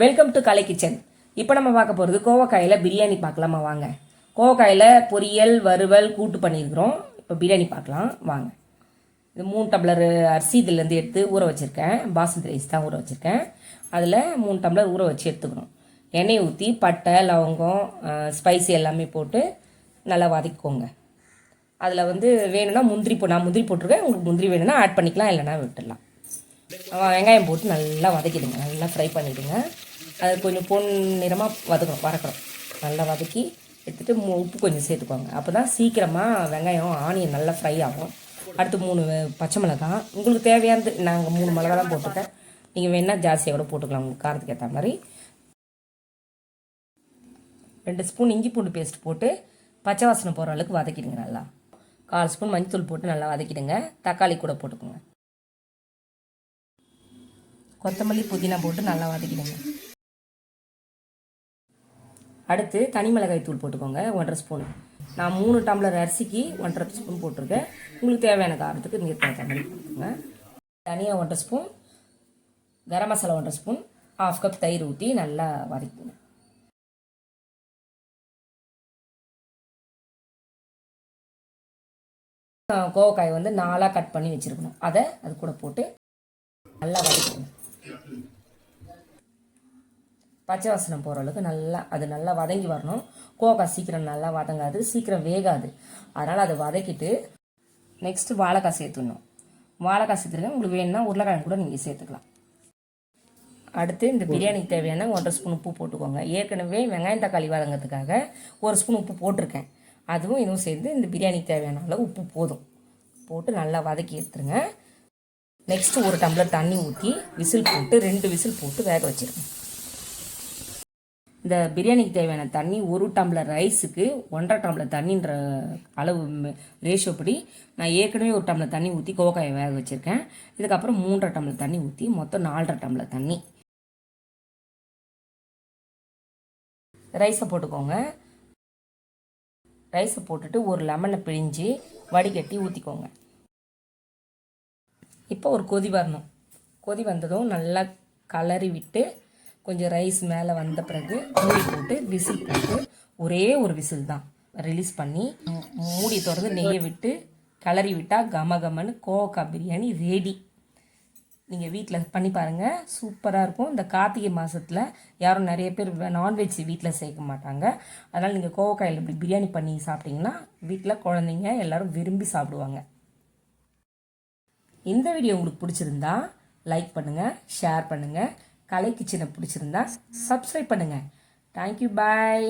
Welcome to Kalai kitchen இப்போ நம்ம பார்க்க போகிறது கோவக்காயில் பிரியாணி பார்க்கலாமா? வாங்க. கோவக்காயில் பொரியல் வறுவல் கூட்டு பண்ணியிருக்கிறோம். இப்போ பிரியாணி பார்க்கலாம். வாங்க. இது மூணு டம்ளர் அரிசி இதுலேருந்து எடுத்து ஊற வச்சுருக்கேன். பாஸ்மதி ரைஸ் தான் ஊற வச்சுருக்கேன். அதில் மூணு டம்ளர் ஊற வச்சு எடுத்துக்கணும். எண்ணெய் ஊற்றி பட்டை லவங்கம் ஸ்பைசி எல்லாமே போட்டு நல்லா வதக்கிக்கோங்க. அதில் வந்து வேணும்னா முந்திரி போ நான் முந்திரி போட்டிருக்கேன். உங்களுக்கு முந்திரி வேணும்னா ஆட் பண்ணிக்கலாம் இல்லைன்னா விட்டுடலாம். வெங்காயம் போட்டு நல்லா வதக்கிடுங்க. நல்லா ஃப்ரை பண்ணிவிடுங்க அது கொஞ்சம் பொன் நிறமாக வதக்கணும் வறக்கணும் நல்லா வதக்கி எடுத்துகிட்டு மு- உப்பு கொஞ்சம் சேர்த்துக்கோங்க. அப்போ தான் சீக்கிரமாக வெங்காயம் ஆனியன் நல்லா ஃப்ரை ஆகும். அடுத்து மூணு பச்சை மிளகாய். உங்களுக்கு தேவையானது நாங்கள் மூணு மிளகா தான் போட்டுருக்கேன். நீங்கள் வேணால் ஜாஸ்தியாக கூட போட்டுக்கலாம். உங்களுக்கு காரத்துக்கு ஏற்ற மாதிரி. ரெண்டு ஸ்பூன் இஞ்சி பூண்டு பேஸ்ட் போட்டு பச்சை வாசனை போகிற அளவுக்கு வதக்கிடுங்க நல்லா. கால் ஸ்பூன் மஞ்சத்தூள் போட்டு நல்லா வதக்கிடுங்க. தக்காளி கூட போட்டுக்கோங்க. கொத்தமல்லி புதினா போட்டு நல்லா வதக்கிடுங்க. அடுத்து தனி மிளகாய் தூள் போட்டுக்கோங்க ஒன்றரை ஸ்பூன். நான் மூணு டம்ளர் அரிசிக்கு ஒன்றரை ஸ்பூன் போட்டிருக்கேன். உங்களுக்கு தேவையான காரத்துக்கு நீங்கள் தேவை மாதிரி போட்டுக்கோங்க. தனியாக ஒன்றரை ஸ்பூன் கரம் மசாலா ஒன்றரை ஸ்பூன் ஹாஃப் கப் தயிர் ஊற்றி நல்லா வதக்கிங்க கோவக்காய் வந்து நாலாக கட் பண்ணி வச்சுருக்கணும். அதை அது கூட போட்டு நல்லா வதக்கணும் பச்சை வாசனை போகிற அளவுக்கு நல்லா அது நல்லா வதங்கி வரணும். கோவக்காய் சீக்கிரம் நல்லா வதங்காது சீக்கிரம் வேகாது. அதனால் அதை வதக்கிட்டு நெக்ஸ்ட்டு வாழைக்காய் சேர்த்துடணும். வாழைக்காய் சேர்த்துருக்கேன் உங்களுக்கு வேணும்னா உருளைக்கிழங்கு கூட நீங்கள் சேர்த்துக்கலாம். அடுத்து இந்த பிரியாணிக்கு தேவையான ஒன்றரை ஸ்பூன் உப்பு போட்டுக்கோங்க. ஏற்கனவே வெங்காயம் தக்காளி வதங்கிறதுக்காக ஒரு ஸ்பூன் உப்பு போட்டிருக்கேன். அதுவும் இதுவும் சேர்ந்து இந்த பிரியாணிக்கு தேவையான அளவு உப்பு போதும். போட்டு நல்லா வதக்கி எடுத்துருங்க. நெக்ஸ்ட்டு ஒரு டம்ளர் தண்ணி ஊற்றி விசில் போட்டு ரெண்டு விசில் போட்டு வேக வச்சுருக்கேன் இந்த பிரியாணிக்கு தேவையான தண்ணி ஒரு டம்ளர் ரைஸுக்கு ஒன்றரை டம்ளர் தண்ணின்ற அளவு ரேஷியோ படி நான் ஏற்கனவே ஒரு டம்ளர் தண்ணி ஊற்றி கோக்காயை வேக வச்சுருக்கேன். இதுக்கப்புறம் மூன்றரை டம்ளர் தண்ணி ஊற்றி மொத்தம் நாலரை டம்ளர் தண்ணி. ரைஸை போட்டுக்கோங்க. ரைஸை போட்டுட்டு ஒரு லெமனை பிழிஞ்சு வடிகட்டி ஊற்றிக்கோங்க இப்போ ஒரு கொதி வரணும். கொதி வந்ததும் நல்லா கலறி விட்டு கொஞ்சம் ரைஸ் மேலே வந்த பிறகு மூடி போட்டு விசில் போட்டு ஒரே ஒரு விசில் தான். ரிலீஸ் பண்ணி மூடி திறந்து நெய்யை விட்டு கலரி விட்டால் கம கமன்னு கோவக்காய் பிரியாணி ரெடி நீங்கள் வீட்டில் பண்ணி பாருங்கள் சூப்பராக இருக்கும். இந்த கார்த்திகை மாதத்தில் யாரும் நிறைய பேர் நான்வெஜ் வீட்டில் சேர்க்க மாட்டாங்க. அதனால் நீங்கள் கோவக்காயில் இப்படி பிரியாணி பண்ணி சாப்பிட்டீங்கன்னா வீட்டில் குழந்தைங்க எல்லோரும் விரும்பி சாப்பிடுவாங்க. இந்த வீடியோ உங்களுக்கு பிடிச்சிருந்தா லைக் பண்ணுங்கள் ஷேர் பண்ணுங்கள் கலை கிச்சனை பிடிச்சிருந்தா சப்ஸ்கிரைப் பண்ணுங்கள் தேங்க்யூ பாய்